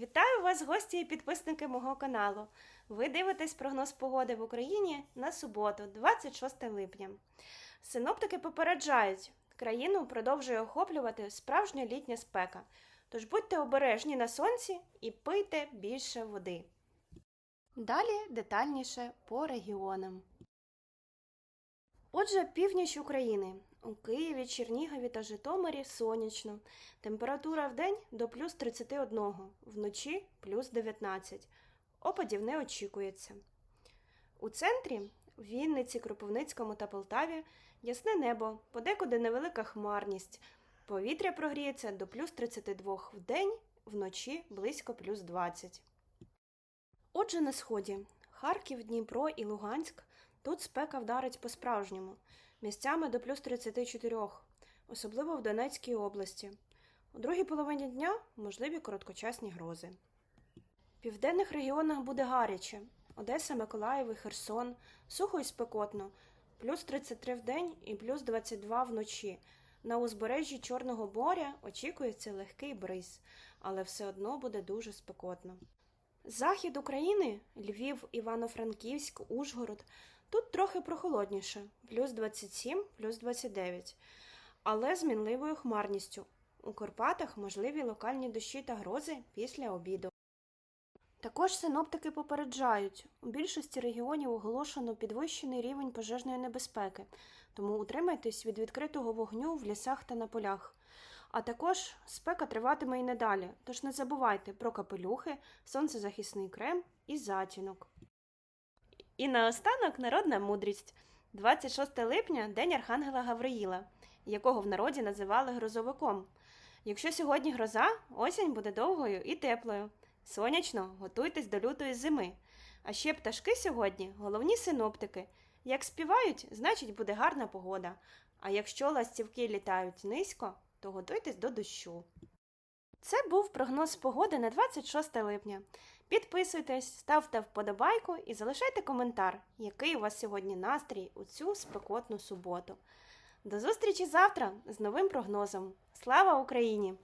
Вітаю вас, гості і підписники мого каналу. Ви дивитесь прогноз погоди в Україні на суботу, 26 липня. Синоптики попереджають, країну продовжує охоплювати справжня літня спека. Тож будьте обережні на сонці і пийте більше води. Далі детальніше по регіонам. Отже, північ України. У Києві, Чернігові та Житомирі сонячно. Температура в день до плюс 31, вночі плюс 19. Опадів не очікується. У центрі, в Вінниці, Кропивницькому та Полтаві ясне небо, подекуди невелика хмарність. Повітря прогріється до плюс 32 в день, вночі близько плюс 20. Отже, на сході Харків, Дніпро і Луганськ тут спека вдарить по-справжньому, місцями до плюс 34, особливо в Донецькій області. У другій половині дня можливі короткочасні грози. В південних регіонах буде гаряче. Одеса, Миколаїв і Херсон, сухо і спекотно, плюс 33 в день і плюс 22 вночі. На узбережжі Чорного моря очікується легкий бриз, але все одно буде дуже спекотно. Захід України, Львів, Івано-Франківськ, Ужгород. Тут трохи прохолодніше, плюс 27, плюс 29, але з мінливою хмарністю. У Карпатах можливі локальні дощі та грози після обіду. Також синоптики попереджають, у більшості регіонів оголошено підвищений рівень пожежної небезпеки, тому утримайтесь від відкритого вогню в лісах та на полях. А також спека триватиме і надалі, тож не забувайте про капелюхи, сонцезахисний крем і затінок. І наостанок народна мудрість. 26 липня День Архангела Гавриїла, якого в народі називали грозовиком. Якщо сьогодні гроза, осінь буде довгою і теплою. Сонячно, готуйтесь до лютої зими. А ще пташки сьогодні головні синоптики. Як співають, значить буде гарна погода. А якщо ластівки літають низько, то готуйтесь до дощу. Це був прогноз погоди на 26 липня. Підписуйтесь, ставте вподобайку і залишайте коментар, який у вас сьогодні настрій у цю спекотну суботу. До зустрічі завтра з новим прогнозом. Слава Україні!